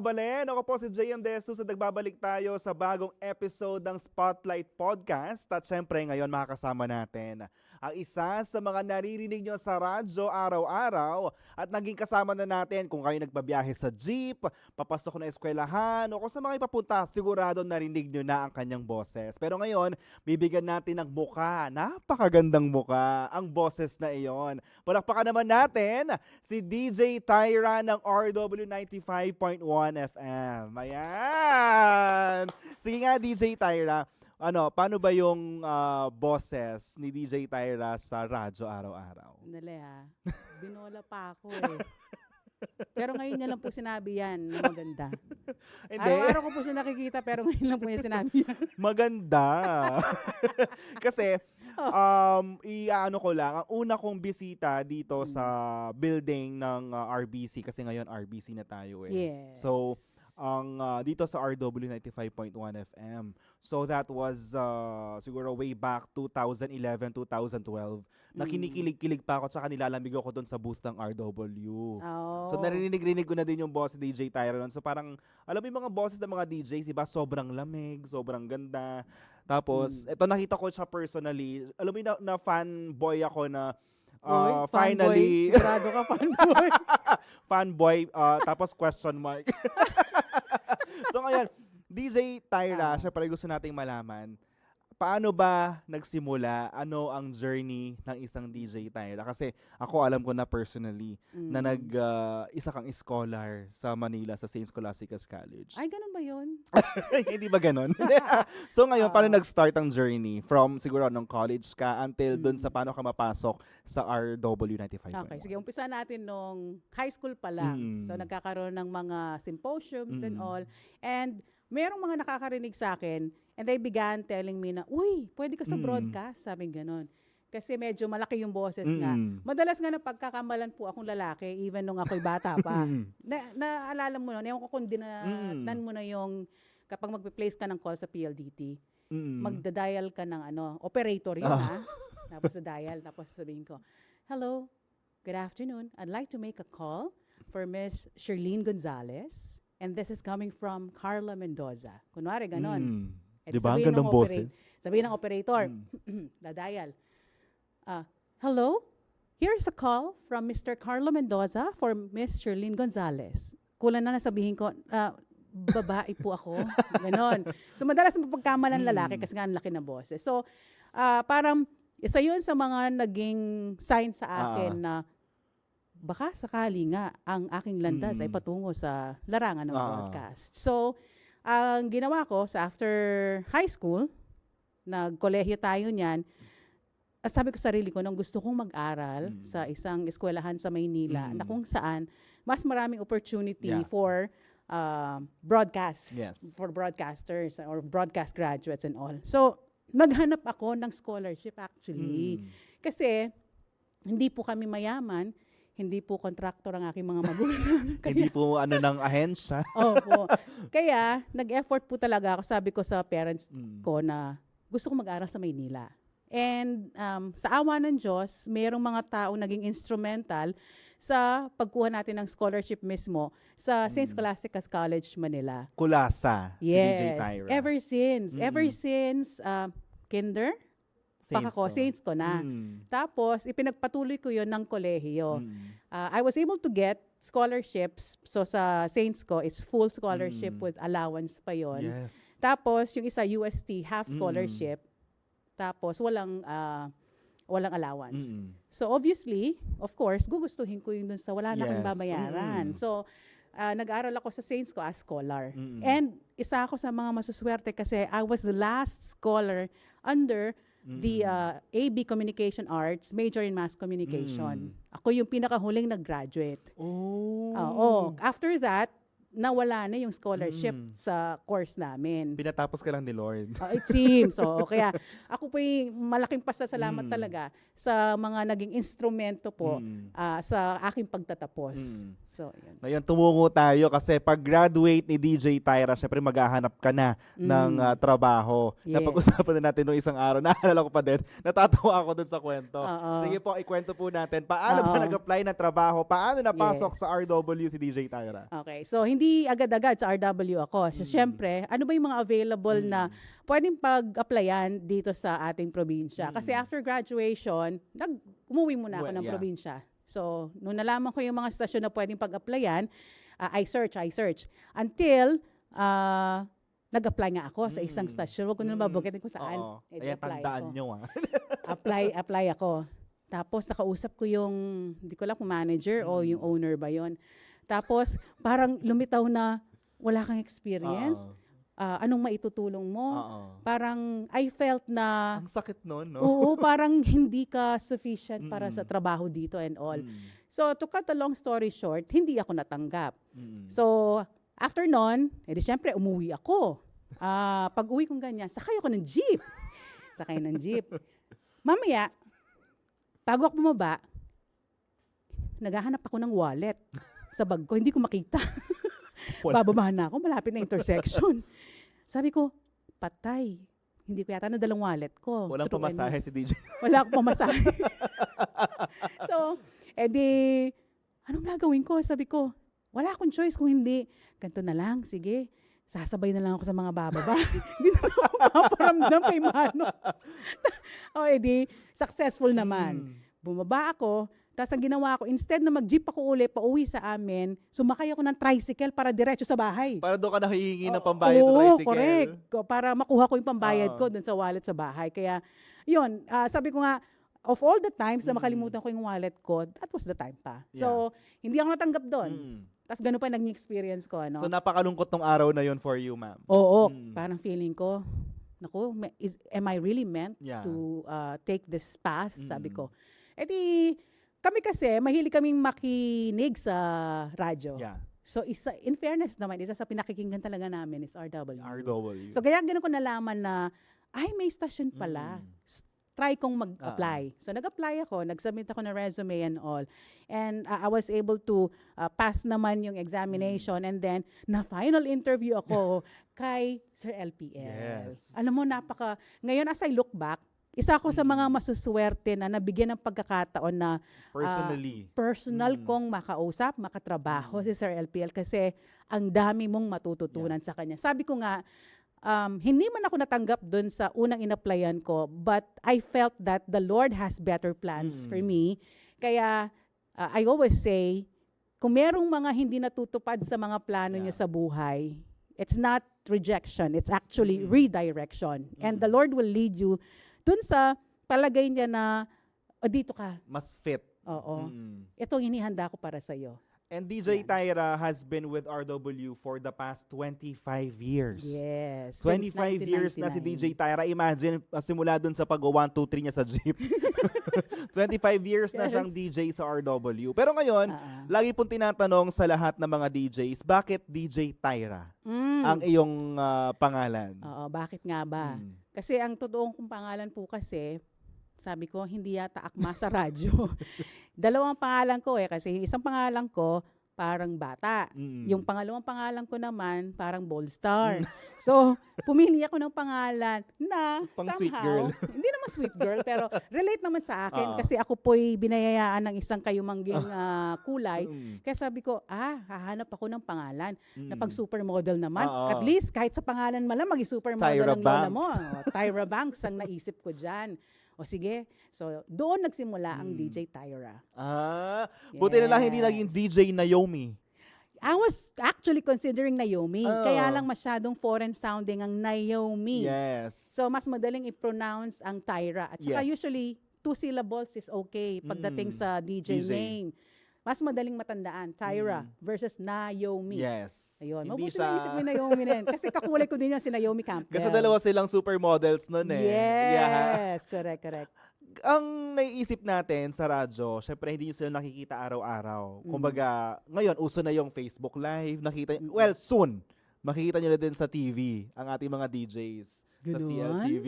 kabalen, ako po si JM De Jesus at nagbabalik tayo sa bagong episode ng Spotlight Podcast. At syempre ngayon makakasama natin ang isa sa mga naririnig nyo sa radyo araw-araw at naging kasama na natin kung kayo nagbabiyahe sa jeep, papasok na eskwelahan o kung sa mga ipapunta, sigurado narinig nyo na ang kanyang boses. Pero ngayon, bibigyan natin ng muka, napakagandang muka, ang boses na iyon. Palakpakan naman natin si DJ Tyra ng RW 95.1 FM. Ayan! Sige nga, DJ Tyra. Ano, paano ba yung ah, boses ni DJ Tyra sa radyo araw-araw? Dali ha. Binola pa ako eh. Pero ngayon niya lang po sinabi yan na maganda. Araw-araw ko po siya nakikita pero ngayon lang po niya sinabi yan. maganda. Kasi, um, i-ano ko lang, ang una kong bisita dito sa building ng ah, RBC, kasi ngayon RBC na tayo eh. Yes. So, ang ah, dito sa RW 95.1 FM. So that was uh, siguro way back 2011, 2012 na Mm. kinikilig-kilig pa ako tsaka nilalamig ako doon sa booth ng RW. Oh. So narinig-rinig ko na din yung boss DJ Tyron. So parang alam mo yung mga bosses ng mga DJs, iba sobrang lamig, sobrang ganda. Tapos Mm. ito nakita ko siya personally. Alam mo yung na, na fanboy ako na uh, fanboy. finally Sigurado ka fanboy. fanboy uh, tapos question mark. so ngayon, DJ Tyra, Ah. syempre gusto nating malaman, paano ba nagsimula? Ano ang journey ng isang DJ Tyra? Kasi ako alam ko na personally na Mm. nag uh, isa kang scholar sa Manila sa St. Scholastica's College. Ay, ganun ba yun? Hindi ba ganon? so ngayon, paano Ah. nag-start ang journey from siguro nung college ka until dun Mm. sa paano ka mapasok sa RW 95.1? Okay, sige, umpisa natin nung high school pa lang. Mm. So, nagkakaroon ng mga symposiums and Mm. all. And merong mga nakakarinig sa akin and they began telling me na, uy, pwede ka sa Mm. broadcast, sabi ganon. Kasi medyo malaki yung boses nga. Mm. Madalas nga na pagkakamalan po akong lalaki, even nung ako'y bata pa. Mm. na, naalala mo nun, ewan ko kung Mm. dinatan mo na yung kapag magpe-place ka ng call sa PLDT, Mm. magda-dial ka ng ano, operator yun Ah. ha. Tapos dial, tapos sabihin ko, Hello, good afternoon. I'd like to make a call for Miss Sherlene Gonzalez. And this is coming from Carla Mendoza. Kunwari, ganon. Mm. Eh, Di ba? Ang ng gandang boses. Sabihin ng operator, Mm. da-dial. Ah, hello, here's a call from Mr. Carlo Mendoza for Miss Sherlene Gonzalez. Kulang na nasabihin ko, ah, babae po ako. Ganon. So madalas mapagkamalan lalaki Mm. kasi nga ang laki na boses. So ah, parang isa yun sa mga naging sign sa akin Ah. na baka sakali nga ang aking landas ay Mm. patungo sa larangan ng Ah. broadcast. So, ang ginawa ko sa after high school, nagkolehiyo tayo niyan, sabi ko sa sarili ko, nung gusto kong mag-aral Mm. sa isang eskwelahan sa Maynila, Mm. na kung saan mas maraming opportunity Yeah. for uh, broadcast, Yes. for broadcasters or broadcast graduates and all. So, naghanap ako ng scholarship actually. Mm. Kasi, hindi po kami mayaman, hindi po kontraktor ang aking mga magulang. Hindi po ano ng ahensya. Opo. Kaya, nag-effort po talaga ako. Sabi ko sa parents Mm. ko na gusto ko mag-aral sa Maynila. And um, sa awa ng Diyos, mayroong mga tao naging instrumental sa pagkuha natin ng scholarship mismo sa St. Mm. Scholastica's College, Manila. Kulasa. Si DJ Yes. Tyra. Ever since. Ever Mm. since uh, kinder, Saints ko. Saints ko na. Mm. Tapos, ipinagpatuloy ko yon ng kolehiyo. Mm. Uh, I was able to get scholarships. So sa Saints ko, it's full scholarship Mm. with allowance pa yon. Yes. Tapos yung isa UST half Mm. scholarship. Tapos walang ah, walang allowance. Mm. So obviously, of course, gugustuhin ko yung dun sa wala na akong Yes. babayaran. Mm. So ah, nag-aral ako sa Saints ko as scholar. Mm. And isa ako sa mga masuswerte kasi I was the last scholar under the Mm. uh, AB Communication Arts, major in mass communication. Ako yung pinakahuling nag-graduate. Oh. Oo. After that, nawala na yung scholarship Mm. sa course namin. Pinatapos ka lang ni Lord. Oh, it seems. So, kaya ako po yung malaking pasasalamat Mm. talaga sa mga naging instrumento po Mm. ah, sa aking pagtatapos. Mm. So, yun. Ngayon, tumungo tayo kasi pag graduate ni DJ Tyra, syempre maghahanap ka na ng Mm. ah, trabaho. Yes. Napag-usapan na natin noong isang araw. Naalala ko pa din. Natatawa ako dun sa kwento. Oo. Sige po, ikwento po natin. Paano ba Oo. nag-apply ng trabaho? Paano napasok Yes. sa RW si DJ Tyra? Okay. So, hindi hindi agad-agad sa RW ako. So, Mm. syempre, ano ba yung mga available na Mm. pwedeng pag-applyan dito sa ating probinsya? Kasi Mm. after graduation, nag umuwi muna ako Well, ng yeah. probinsya. So, nung nalaman ko yung mga stasyon na pwedeng pag-applyan, ah, I search, I search. Until, ah, nag-apply nga ako sa isang Mm. stasyon. Huwag ko na Mm. mabukitin kung saan. Oo. Eh, Ayan, tandaan ako. nyo ah. apply, apply ako. Tapos nakausap ko yung, hindi ko lang kung manager o yung Mm. owner ba yon. Tapos parang lumitaw na wala kang experience. Oo. Ah, anong maitutulong mo? Oo. Parang I felt na, Ang sakit nun, no? oo, parang hindi ka sufficient para sa Mm. trabaho dito and all. Mm. So to cut a long story short, hindi ako natanggap. Mm. So, after nun, edi syempre, umuwi ako. Ah, pag uwi kong ganyan, sakay ako ng jeep. Sakay ng jeep. Mamaya, bago ako bumaba, naghahanap ako ng wallet sa bag ko. Hindi ko makita. Wala. Bababa na ako, malapit na intersection. Sabi ko, patay. Hindi ko yata nadalang wallet ko. Walang True pamasahe ano. si DJ. Wala akong pamasahe. so, edi, anong gagawin ko? Sabi ko, wala akong choice kung hindi. Ganito na lang, sige. Sasabay na lang ako sa mga bababa. Hindi na ako maparamdam kay Mano. o, edi, successful naman. Mm. Bumaba ako, tapos ang ginawa ko, instead na mag-jeep ako uli, pauwi sa amin, sumakay ako ng tricycle para diretso sa bahay. Para doon ka nahihingi ng Oo, pambayad sa oo, tricycle. correct. Ko- Para makuha ko yung pambayad Oo. ko dun sa wallet sa bahay. Kaya, yun, ah, sabi ko nga, of all the times na Mm. makalimutan ko yung wallet ko, that was the time pa. So, hindi ako natanggap doon. Mm. Tapos ganun pa naging experience ko, ano? So napakalungkot tong araw na yon for you, ma'am. Oo, Mm. parang feeling ko, naku, is, am I really meant Yeah. to uh, take this path? Sabi Mm. ko. E di, kami kasi, mahilig kaming makinig sa radyo. Yeah. So, isa, in fairness naman, isa sa pinakikinggan talaga namin is RW. RW. So, kaya ganun ko nalaman na, ay, may station pala. Mm. Try kong mag-apply. So, nag-apply ako, nag-submit ako ng resume and all. And uh, I was able to uh, pass naman yung examination. And then, na-final interview ako kay Sir LPL. Yes. Alam mo, napaka... Ngayon, as I look back, isa ako sa mga masuswerte na nabigyan ng pagkakataon na Personally. personal Mm. kong makausap, makatrabaho Mm. si Sir LPL kasi ang dami mong matututunan sa kanya. Sabi ko nga, um, hindi man ako natanggap doon sa unang inaplayan ko, but I felt that the Lord has better plans Mm. for me. Kaya uh, I always say, kung merong mga hindi natutupad sa mga plano Yeah. niyo sa buhay, it's not rejection, it's actually Mm. redirection. And the Mm. Lord will lead you dun sa palagay niya na, "O, dito ka, Mas fit. Oo. Mm. Ito ang hinihanda ko para sa iyo. And DJ. Tyra has been with RW for the past 25 years. Yes. 25 years na si DJ Tyra. Imagine, uh, simula dun sa pag-1, 2, 3 niya sa jeep. 25 years na siyang Yes. DJ sa RW. Pero ngayon, Ah, lagi pong tinatanong sa lahat ng mga DJs, bakit DJ Tyra mm. ang iyong ah, pangalan? Oo, bakit nga ba? Mm. Kasi ang totoong kong pangalan po kasi, sabi ko, hindi yata akma sa radyo. Dalawang pangalan ko eh, kasi yung isang pangalan ko, parang bata. Mm. Yung pangalawang pangalan ko naman, parang bold star. So, pumili ako ng pangalan na Pang somehow, sweet girl. hindi naman sweet girl, pero relate naman sa akin Oo. kasi ako po'y binayayaan ng isang kayumangging ah, kulay. Mm. Kaya sabi ko, ah, hahanap ako ng pangalan na Mm. pag supermodel naman. Oo. At least kahit sa pangalan mo lang, maging supermodel Tyra ang lola mo. Tyra Banks ang naisip ko dyan. O sige, so doon nagsimula ang Mm. DJ Tyra. Ah, buti na lang hindi Yes. naging DJ Naomi. I was actually considering Naomi. Oh. Kaya lang masyadong foreign sounding ang Naomi. Yes. So mas madaling i-pronounce ang Tyra. At saka Yes. usually, two syllables is okay pagdating Mm. sa DJ, DJ. name. Mas madaling matandaan, Tyra Mm. versus Naomi. Yes. Ayun. Hindi Mabuti siya... na isip mo yung Naomi na yun. Kasi kakulay ko din yan si Naomi Campbell. Kasi dalawa silang supermodels nun eh. Yeah. Yes, correct, correct. Ang naiisip natin sa radyo, syempre hindi nyo sila nakikita araw-araw. Mm. Kumbaga, ngayon, uso na yung Facebook Live. Nakita, well, soon. Makikita nyo na din sa TV ang ating mga DJs sa Ganon? CLTV.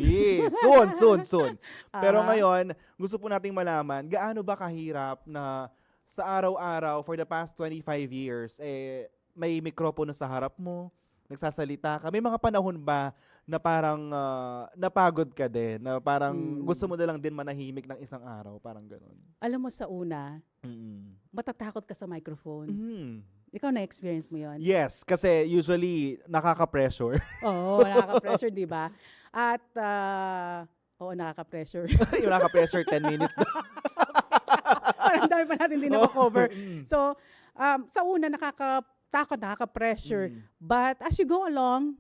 soon, soon, soon. Pero Ah. ngayon, gusto po nating malaman, gaano ba kahirap na sa araw-araw for the past 25 years, eh, may mikropono sa harap mo, nagsasalita ka. May mga panahon ba na parang ah, napagod ka din, na parang Mm. gusto mo na lang din manahimik ng isang araw, parang ganun. Alam mo sa una, Mm. matatakot ka sa microphone. Mm. Ikaw na-experience mo yon? Yes, kasi usually nakaka-pressure. Oo, nakaka-pressure, di ba? At, ah, oo, nakaka-pressure. yung nakaka-pressure 10 minutes na. Parang dami pa natin hindi na-cover. Mm. So, um, sa una, nakakatakot, nakaka-pressure. Mm. But as you go along,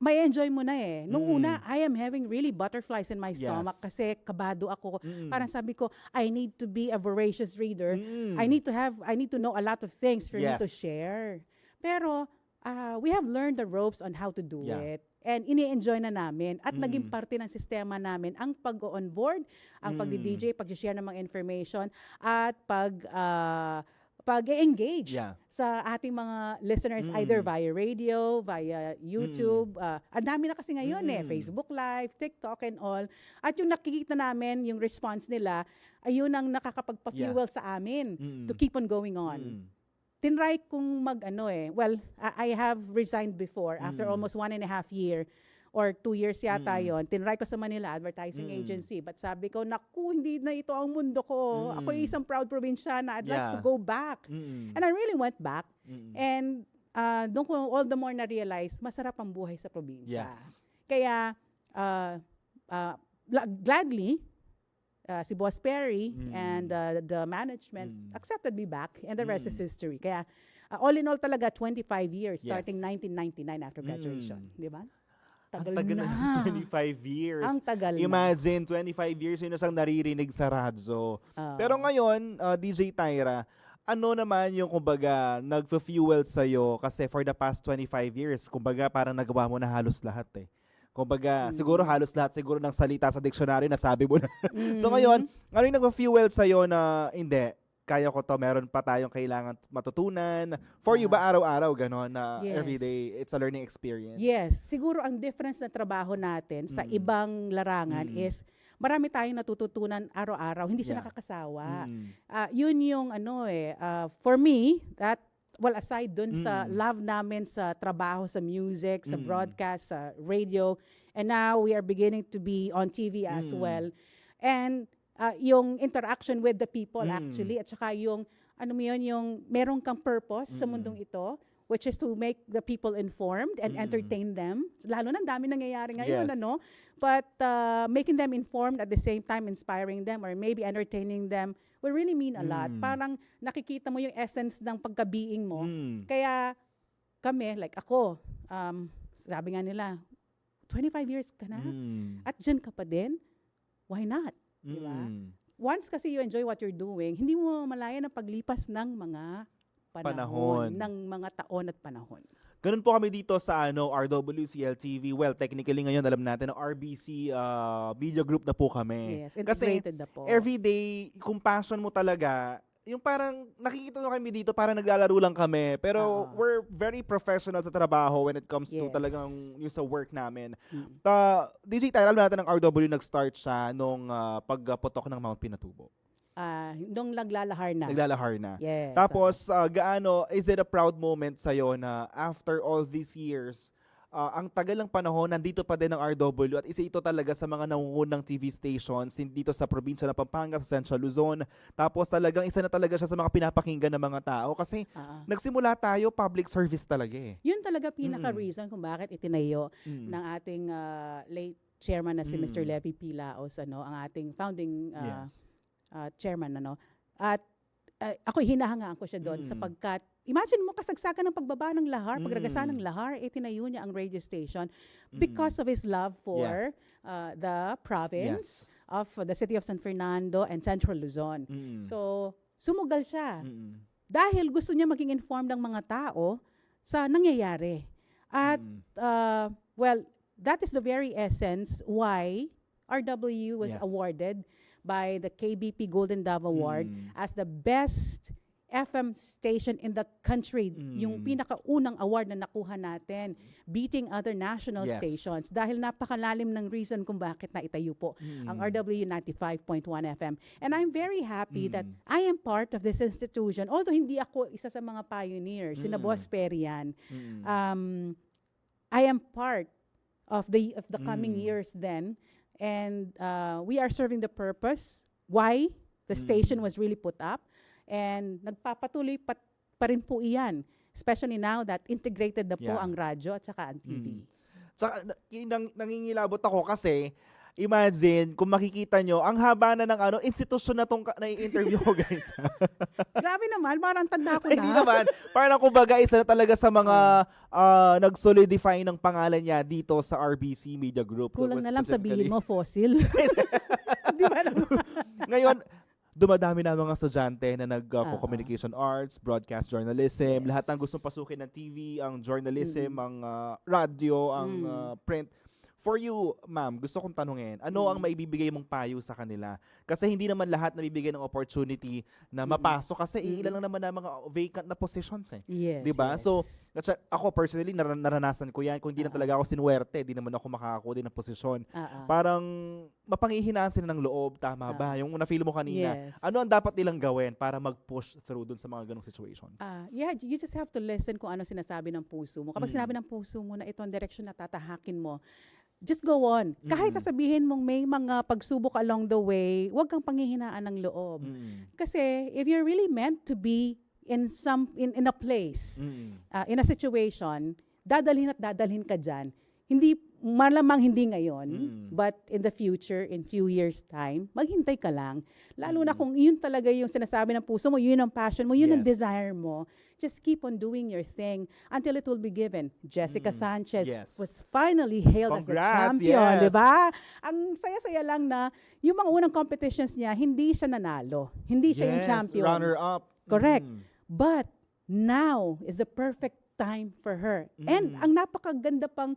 may enjoy mo na eh. Nung Mm. una, I am having really butterflies in my stomach Yes. kasi kabado ako. Mm. Parang sabi ko, I need to be a voracious reader. Mm. I need to have, I need to know a lot of things for me to Yes. share. Pero, ah, we have learned the ropes on how to do Yeah. it. And ini-enjoy na namin. At Mm. naging parte ng sistema namin ang pag-on board, ang Mm. pagdi-DJ, pag-share ng mga information, at pag, ah, pag-engage Yeah. sa ating mga listeners Mm. either via radio, via YouTube. ah, ang dami na kasi ngayon eh, Mm. Facebook Live, TikTok and all. At yung nakikita namin, yung response nila, ayun ang nakakapagpa-fuel sa amin Mm. to keep on going on. Mm. Tinry kong mag ano eh, well, I, I have resigned before after Mm. almost one and a half year or two years yata Mm. yon. Tinry ko sa Manila Advertising Mm. Agency. But sabi ko, naku, hindi na ito ang mundo ko. Ako Mm. isang proud probinsyana. I'd like to Yeah. go back. Mm. And I really went back. Mm. And uh, doon ko all the more na-realize, masarap ang buhay sa probinsya. Yes. Kaya, uh, uh, gla- gladly, uh, si Boss Perry Mm. and uh, the management Mm. accepted me back and the rest is Mm. history. Kaya, uh, all in all talaga, 25 years, Yes. starting 1999 after graduation. Mm. Di ba? Ang Tagal, tagal na. na. 25 years. Ang tagal na. Imagine, 25 years yun isang naririnig sa radyo. Oo. Pero ngayon, uh, DJ Tyra, ano naman yung kumbaga nagfe-fuel sa'yo kasi for the past 25 years, kumbaga parang nagawa mo na halos lahat eh. Kumbaga, Mm. siguro halos lahat siguro ng salita sa dictionary nasabi mo na. so Mhm. ngayon, ano yung nagfe-fuel sa'yo na hindi, kaya ko to, meron pa tayong kailangan matutunan. For you ba araw-araw ganon na Yes. everyday, it's a learning experience? Yes, siguro ang difference na trabaho natin sa Mm. ibang larangan Mm. is marami tayong natututunan araw-araw, hindi siya Yeah. nakakasawa. Mm. Ah, yun yung ano eh, ah, for me, that, well, aside dun sa Mm. love namin sa trabaho, sa music, sa Mm. broadcast, sa radio, and now we are beginning to be on TV as Mm. well. And ah, yung interaction with the people Mm. actually, at saka yung, ano mo yun, yung meron kang purpose sa Mm. mundong ito, which is to make the people informed and Mm. entertain them. Lalo na dami nangyayari ngayon, Yes. ano? But uh, making them informed at the same time inspiring them or maybe entertaining them will really mean a lot. Mm. Parang nakikita mo yung essence ng pagkabeing mo. Mm. Kaya kami, like ako, um, sabi nga nila, 25 years ka na Mm. at dyan ka pa din, why not? Mm. Once kasi you enjoy what you're doing, hindi mo malaya na paglipas ng mga panahon, Panahon. ng mga taon at panahon. Ganun po kami dito sa ano RWCL TV. Well, technically ngayon alam natin na RBC uh, Media Group na po kami. Yes, Kasi na po. everyday, kung passion mo talaga, yung parang nakikita nyo kami dito, parang naglalaro lang kami. Pero Oo. we're very professional sa trabaho when it comes to Yes. talagang yung sa work namin. Mm. Ta, DJ Tyra, alam natin ng RW nag-start siya nung ah, pagputok ng Mount Pinatubo. Ah, nung naglalahar na. Naglalahar na. yes. Tapos, ah, gaano, is it a proud moment sa'yo na after all these years, ah, ang tagal ng panahon, nandito pa din ang RW at isa ito talaga sa mga nangungunang TV stations dito sa probinsya ng Pampanga, sa Central Luzon. Tapos talagang isa na talaga siya sa mga pinapakinggan ng mga tao kasi ah. nagsimula tayo, public service talaga eh. yun talaga pinaka-reason kung bakit itinayo Mm. ng ating ah, late chairman na si Mr. Mm. Levy Pilaos, ano, ang ating founding ah, Yes. Ah, chairman ano. At ah, ako hinahangaan ko siya doon Mm. sapagkat imagine mo kasagsagan ng pagbaba ng lahar, pagragasan Mm. ng lahar, eh tinayo niya ang radio station because of his love for ah, the province Yes. of the city of San Fernando and Central Luzon. Mm. So, sumugal siya Mm-mm. dahil gusto niya maging informed ng mga tao sa nangyayari. At Mm. uh, well, that is the very essence why RW was Yes. awarded by the KBP Golden Dove Award Mm. as the best FM station in the country. Yung Mm. pinakaunang award na nakuha natin, beating other national Yes. stations dahil napakalalim ng reason kung bakit na itayo po ang Mm. RW 95.1 FM. And I'm very happy that Mm. I am part of this institution. Although hindi ako isa sa mga pioneers, sina Mm. Boss Perry yan. Mm. Um, I am part of the of the coming Mm. years then. And uh, we are serving the purpose why the Mm. station was really put up. And nagpapatuloy pat pa rin po iyan. Especially now that integrated na po Yeah. ang radyo at saka ang TV. Tsaka, na- y- nang, nangingilabot ako kasi, imagine, kung makikita nyo, ang haba na ng ano, institusyon na tong na-interview ko, guys. Grabe naman, parang tanda ko na. Hindi naman. Parang kumbaga, isa na talaga sa mga ah, nag-solidify ng pangalan niya dito sa RBC Media Group. Kulang na lang sabihin mo, fossil. Di ba naman? Ngayon, dumadami na mga estudyante na Ah, nag-communication arts, broadcast journalism, Yes. lahat ng gustong pasukin ng TV, ang journalism, ang ah, radio, ang Mm. ah, print. For you, ma'am, gusto kong tanungin, ano ang Mm. maibibigay mong payo sa kanila? Kasi hindi naman lahat nabibigay ng opportunity na Mm. mapasok kasi Mm. ilan lang naman na mga vacant na positions eh. Yes, Di ba? yes. So, ako personally, naran- naranasan ko yan. Kung hindi na Ah. talaga ako sinuwerte, di naman ako makakakuha din ng posisyon. Ah. Parang mapanghihinaan sila ng loob, tama ba? Ah. Yung na-feel mo kanina. Yes. Ano ang dapat nilang gawin para mag-push through dun sa mga ganong situations? Ah, yeah, you just have to listen kung ano sinasabi ng puso mo. Kapag Mm. sinabi ng puso mo na ito ang direction na tatahakin mo, just go on. Kahit Mm. sabihin mong may mga pagsubok along the way, huwag kang panghihinaan ng loob. Mm. Kasi if you're really meant to be in some in, in a place, Mm. ah, in a situation, dadalhin at dadalhin ka diyan. Hindi malamang hindi ngayon, Mm. but in the future, in few years time, maghintay ka lang. Lalo na Mm. kung yun talaga yung sinasabi ng puso mo, yun ang passion mo, yun ang Yes. desire mo. Just keep on doing your thing until it will be given. Jessica Mm. Sanchez Yes. was finally hailed as a Congrats, champion, yes. di ba? Ang saya-saya lang na yung mga unang competitions niya, hindi siya nanalo. Hindi siya yung Yes, champion. runner-up. Correct. Mm. But now is the perfect time for her. And Mm. ang napakaganda pang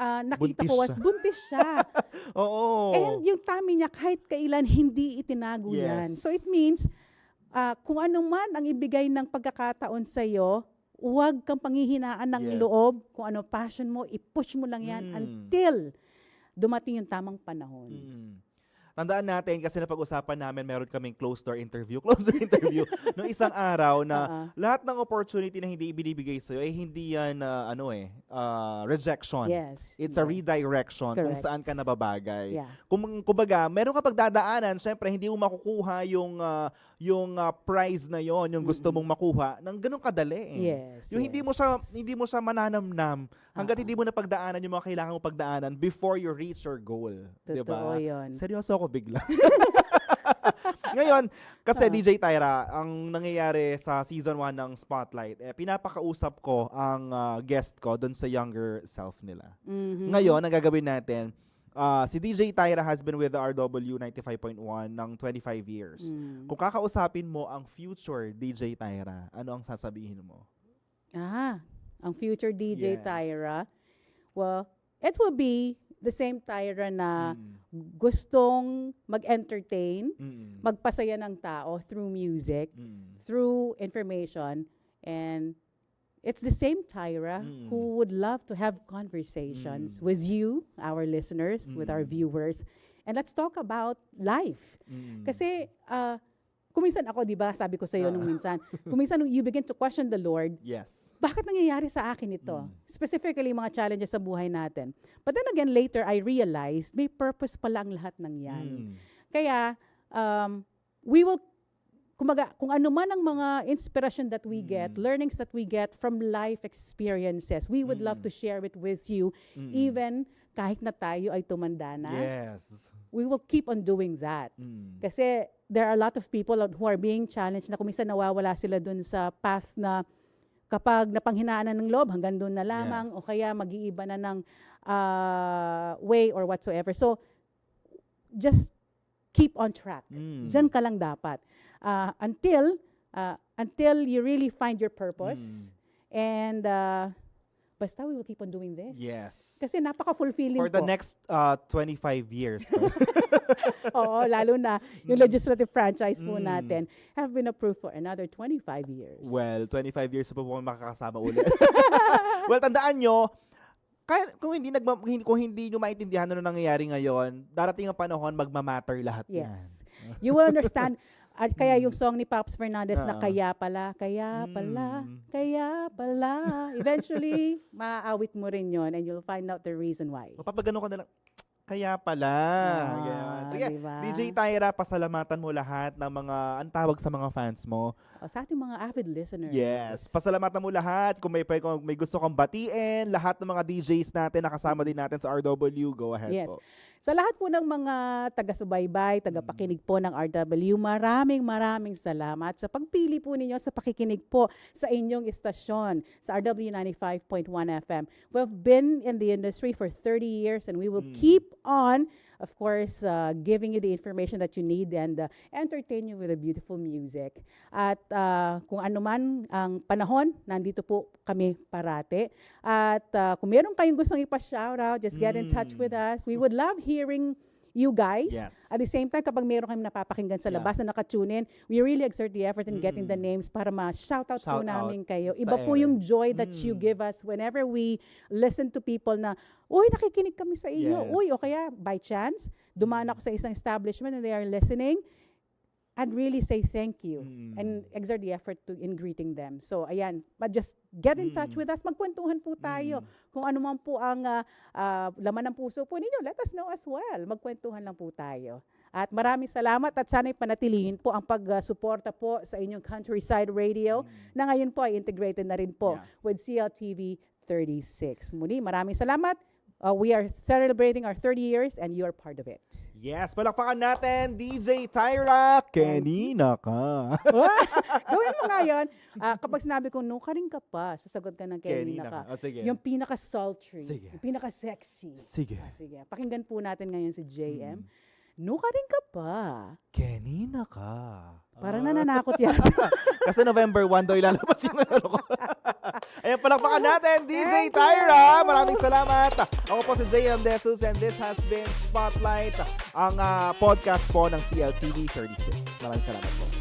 ah, nakita Buntis ko was siya. buntis siya. Oo. And yung tummy niya kahit kailan hindi itinago yan. Yes. So it means ah, kung ano man ang ibigay ng pagkakataon sa iyo, huwag kang panghihinaan ng Yes. loob. Kung ano passion mo, i-push mo lang yan Mm. until dumating yung tamang panahon. Mm. Tandaan natin kasi napag-usapan namin meron kaming closed door interview, closed door interview nung isang araw na ah. lahat ng opportunity na hindi ibinibigay sa iyo ay hindi yan ah, ano eh ah, rejection. Yes. It's a yes. redirection kung Correct. saan ka nababagay. Yeah. Kung kumbaga, meron ka pagdadaanan, syempre hindi mo makukuha yung ah, yung ah, prize na yon, yung gusto Mm-mm. mong makuha ng ganun kadali. eh. Yes. Yung hindi mo yes. hindi mo siya mananamnam hangga't hindi mo na pagdaanan yung mga kailangan mo pagdaanan before you reach your goal, 'di Totoo ba? yun. Seryoso ako bigla. Ngayon, kasi Ah. DJ Tyra, ang nangyayari sa season 1 ng Spotlight, eh, pinapakausap ko ang ah, guest ko doon sa younger self nila. Mhm. Ngayon, ang gagawin natin, ah, si DJ Tyra has been with the RW 95.1 ng 25 years. Mm. Kung kakausapin mo ang future DJ Tyra, ano ang sasabihin mo? Ah, ang future DJ Yes. Tyra. Well, it will be the same Tyra na Mm. gustong mag-entertain, Mm. magpasaya ng tao through music, Mm. through information, and it's the same Tyra Mm. who would love to have conversations Mm. with you, our listeners, with our Mm. viewers, and let's talk about life. Mm. Kasi, uh, kuminsan ako, di ba, sabi ko sa iyo Ah. nung minsan, kuminsan nung you begin to question the Lord, Yes. bakit nangyayari sa akin ito? Mm. Specifically, mga challenges sa buhay natin. But then again, later, I realized may purpose pala ang lahat ng yan. Mm. Kaya, um, we will, kumaga, kung ano man ang mga inspiration that we get, Mm. learnings that we get from life experiences, we would love Mm. to share it with you, Mm. even kahit na tayo ay tumanda na. Yes. We will keep on doing that. Mm. Kasi there are a lot of people who are being challenged na kuminsan nawawala sila dun sa path na kapag napanghinaan na ng loob, hanggang doon na lamang Yes. o kaya mag-iiba na ng ah, way or whatsoever. So, just keep on track. Mm. Diyan ka lang dapat. Ah, until, ah, until you really find your purpose. And, ah, basta we will keep on doing this. Yes. Kasi napaka-fulfilling For the po. next uh, 25 years. Oo, lalo na yung legislative franchise po Mm. natin have been approved for another 25 years. well, 25 years pa po kung makakasama ulit. well, tandaan nyo, kaya, kung hindi hindi- kung hindi nyo maintindihan ano nangyayari ngayon, darating ang panahon magmamatter lahat Yes. You will understand. At kaya yung Mm. song ni Pops Fernandez na Oo. kaya pala, kaya pala, Mm. kaya pala. Eventually, maaawit mo rin yon and you'll find out the reason why. Mapapagano ka na lang, kaya pala. Ganyan. Ah, Sige, diba? DJ Tyra, pasalamatan mo lahat ng mga, ang tawag sa mga fans mo. O, sa ating mga avid listeners. Yes. Pasalamatan mo lahat. Kung may, kung may gusto kang batiin, lahat ng mga DJs natin, nakasama din natin sa RW, go ahead Yes. po. Sa lahat po ng mga taga-subaybay, tagapakinig po ng RW, maraming maraming salamat sa pagpili po ninyo sa pakikinig po sa inyong istasyon sa RW 95.1 FM. We've been in the industry for 30 years and we will Mm. keep on of course, uh, giving you the information that you need and uh, entertain you with the beautiful music. At uh, kung ano man ang panahon, nandito po kami parate. At uh, kung meron kayong gustong ipa-shoutout, just get in touch with us. We would love hearing you guys. Yes. At the same time, kapag meron kayong napapakinggan sa Yeah. labas na nakatune in, we really exert the effort in getting the Mm. names para ma-shoutout po Shout out namin kayo. sa Iba po yung joy that you Mm. give us whenever we listen to people na, uy, nakikinig kami sa inyo. Yes. Uy, o kaya, by chance, dumaan ako sa isang establishment and they are listening, I'd really say thank you Mm. and exert the effort to in greeting them. So, ayan, but just get in touch Mm. with us. Magkwentuhan po tayo. Mm. Kung ano man po ang ah, ah, laman ng puso po ninyo, let us know as well. Magkwentuhan lang po tayo. At maraming salamat at sana'y panatilihin po ang pagsuporta po sa inyong Countryside Radio na ngayon po ay integrated na rin po Mm. Yeah. with CLTV 36. Muli, maraming salamat. Uh, we are celebrating our 30 years and you're part of it. Yes, palakpakan natin, DJ Tyra, kanina ka. Gawin mo nga yun. Ah, kapag sinabi ko, no ka rin ka pa, sasagot ka ng kanina ka. O, sige. Yung pinaka-sultry, Sige. yung pinaka-sexy. Sige. Ah, sige. Pakinggan po natin ngayon si JM. Mm. No ka rin ka pa. Kanina ka. Parang Ah. nananakot yata. Kasi November 1 daw ilalabas yung ano ko. Ayan, palakpakan natin, DJ Tyra. Maraming salamat. Ako po si JM Desus and this has been Spotlight, ang ah, podcast po ng CLTV 36. Maraming salamat po.